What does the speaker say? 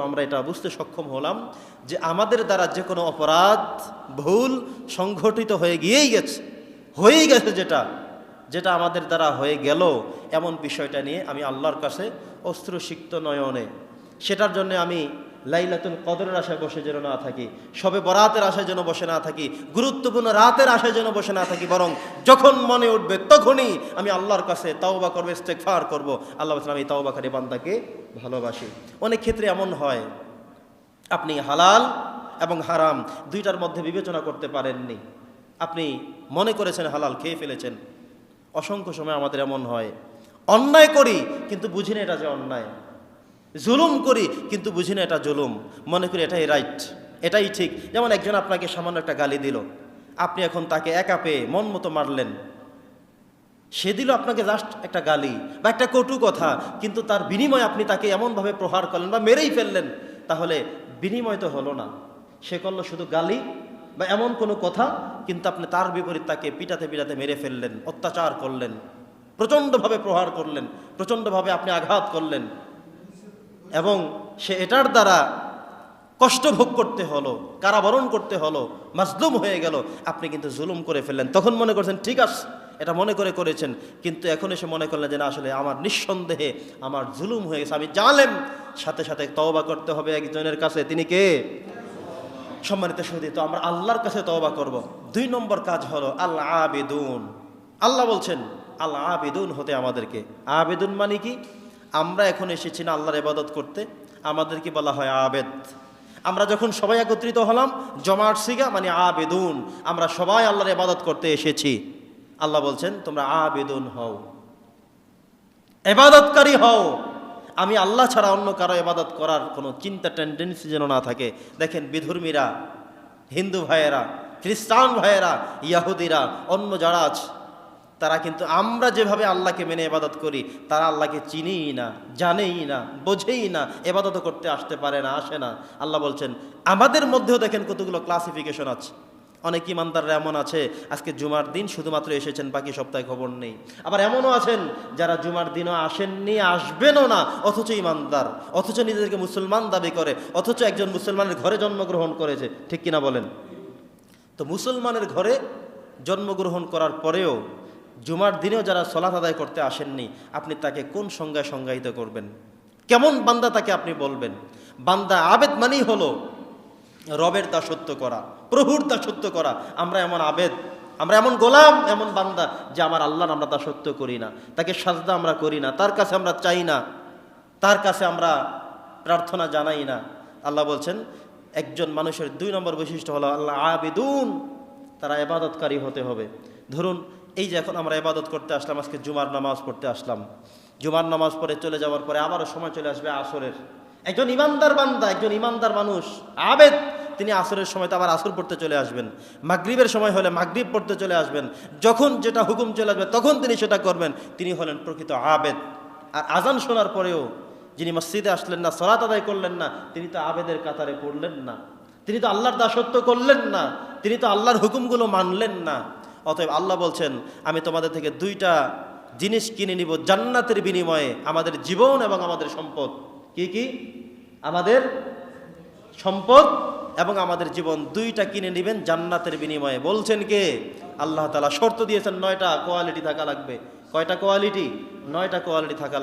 আমরা এটা বুঝতে সক্ষম হলাম যে আমাদের দ্বারা যে কোনো অপরাধ, ভুল সংঘটিত হয়ে গিয়েই গেছে, হয়েই গেছে যেটা যেটা আমাদের দ্বারা হয়ে গেল এমন বিষয়টা নিয়ে আমি আল্লাহর কাছে অস্ত্র সিক্ত নয়নে। সেটার জন্য আমি লাইলাতুল কদরের আশায় বসে যেন না থাকি, সবে বরাতের আশায় যেন বসে না থাকি, গুরুত্বপূর্ণ রাতের আশায় যেন বসে না থাকি, বরং যখন মনে উঠবে তখনই আমি আল্লাহর কাছে তাওবা করব ইস্তেকফার করব। আল্লাহ বলছেন, আমি তাওবাকারী বান্দাকে ভালোবাসি। অনেক ক্ষেত্রে এমন হয়, আপনি হালাল এবং হারাম দুইটার মধ্যে বিবেচনা করতে পারেননি। আপনি মনে করেছেন হালাল, খেয়ে ফেলেছেন। অসংখ্য সময় আমাদের এমন হয়। অন্যায় করি, কিন্তু বুঝি না এটা যে অন্যায়। জুলুম করি, কিন্তু বুঝি না এটা জুলুম। মনে করি এটাই রাইট এটাই ঠিক। যেমন একজন আপনাকে সামান্য একটা গালি দিল। আপনি এখন তাকে একা পেয়ে মন মতো মারলেন। সে দিল আপনাকে জাস্ট একটা গালি বা একটা কটু কথা, কিন্তু তার বিনিময়ে আপনি তাকে এমনভাবে প্রহার করলেন বা মেরেই ফেললেন, তাহলে বিনিময় তো হলো না। সে করল শুধু গালি বা এমন কোনো কথা, কিন্তু আপনি তার বিপরীত তাকে পিটাতে পিটাতে মেরে ফেললেন, অত্যাচার করলেন, প্রচণ্ডভাবে প্রহার করলেন, প্রচণ্ডভাবে আপনি আঘাত করলেন। এবং সে এটার দ্বারা কষ্ট ভোগ করতে হলো, কারাবরণ করতে হলো, মাজলুম হয়ে গেল। আপনি কিন্তু জুলুম করে ফেললেন। তখন মনে করছেন, ঠিক আছে, এটা মনে করে করেছেন। কিন্তু এখন এসে মনে করলেন যে, না, আসলে আমার নিঃসন্দেহে আমার জুলুম হয়ে গেছে। আমি জানলেন সাথে সাথে তওবা করতে হবে একজনের কাছে। তিনি কে? সম্মানিত সৌদি তো আমরা আল্লাহর কাছে তওবা করব। দুই নম্বর কাজ হলো আল্লাহ আবেদুন আল্লাহ বলছেন আল্লাহ আবেদুন হতে আমাদেরকে। আবেদুন মানে কি? আমরা এখন এসেছি না আল্লাহর ইবাদত করতে, আমাদেরকে বলা হয় আবেদ। আমরা যখন সবাই একত্রিত হলাম জমাট সিগা মানে আবেদুন, আমরা সবাই আল্লাহর ইবাদত করতে এসেছি। আল্লাহ বলছেন, তোমরা আবেদুন হও। এবাদতকারী হও। আমি আল্লাহ ছাড়া অন্য কারও এবাদত করার কোনো চিন্তা টেন্ডেন্সি যেন না থাকে। দেখেন, বিধর্মীরা, হিন্দু ভাইয়েরা, খ্রিস্টান ভাইয়েরা, ইয়াহুদিরা, অন্য যারা আছে তারা কিন্তু আমরা যেভাবে আল্লাহকে মেনে এবাদত করি, তারা আল্লাহকে চিনিই না, জানেই না, বোঝেই না এবাদত করতে আসতে পারে না, আসে না। আল্লাহ বলছেন, আমাদের মধ্যেও দেখেন কতগুলো ক্লাসিফিকেশন আছে। অনেক ইমানদাররা এমন আছে, আজকে জুমার দিন শুধুমাত্র এসেছেন, বাকি সপ্তাহে খবর নেই। আবার এমনও আছেন, যারা জুমার দিনও আসেননি, আসবেনও না, অথচ ইমানদার, অথচ নিজেদেরকে মুসলমান দাবি করে, অথচ একজন মুসলমানের ঘরে জন্মগ্রহণ করেছে। ঠিক কিনা বলেন? তো মুসলমানের ঘরে জন্মগ্রহণ করার পরেও জুমার দিনেও যারা সলাত আদায় করতে আসেননি, আপনি তাকে কোন সংজ্ঞায় সংজ্ঞায়িত করবেন? কেমন বান্দা তাকে আপনি বলবেন? বান্দা আবেদ মানেই হলো রবের দাসত্ব করা, প্রভুর দাসত্ব করা। আমরা এমন আবেদ, আমরা এমন গোলাম, এমন বান্দা যে আমার আল্লাহর আমরা দাসত্ব করি না। তাকে সাজদা আমরা করি না, তার কাছে আমরা চাই না, তার কাছে আমরা প্রার্থনা জানাই না। আল্লাহ বলছেন, একজন মানুষের দুই নম্বর বৈশিষ্ট্য হলো, আল্লাহ আবেদুন, তারা এবাদতকারী হতে হবে। ধরুন এই যে এখন আমরা এবাদত করতে আসলাম, আজকে জুমার নামাজ পড়তে আসলাম। জুমার নামাজ পড়ে চলে যাওয়ার পরে আবারও সময় চলে আসবে আসরের। একজন ইমানদার বান্দা, একজন ইমানদার মানুষ, আবেদ, তিনি আসরের সময় তো আবার আসর পড়তে চলে আসবেন। মাগরিবের সময় হলে মাগরিব পড়তে চলে আসবেন। যখন যেটা হুকুম চলে আসবে, তখন তিনি সেটা করবেন। তিনি হলেন প্রকৃত আবেদ। আর আজান শোনার পরেও যিনি মসজিদে আসলেন না সরাত আদায় করলেন না, তিনি তো আবেদের কাতারে পড়লেন না। তিনি তো আল্লাহর দাসত্ব করলেন না। তিনি তো আল্লাহর হুকুমগুলো মানলেন না। অতএব আল্লাহ বলছেন, আমি তোমাদের থেকে দুইটা জিনিস কিনে নিব জান্নাতের বিনিময়ে, আমাদের জীবন এবং আমাদের সম্পদ। কি কি? আমাদের সম্পদ এবং আমাদের জীবন দুইটা কিনে নেবেন জান্নাতের বিনিময়ে। বলছেন কে? আল্লাহ তালা শর্ত দিয়েছেন, নয়টা কোয়ালিটি থাকা লাগবে। কয়টা কোয়ালিটি? নয়টা কোয়ালিটি থাকা লাগবে।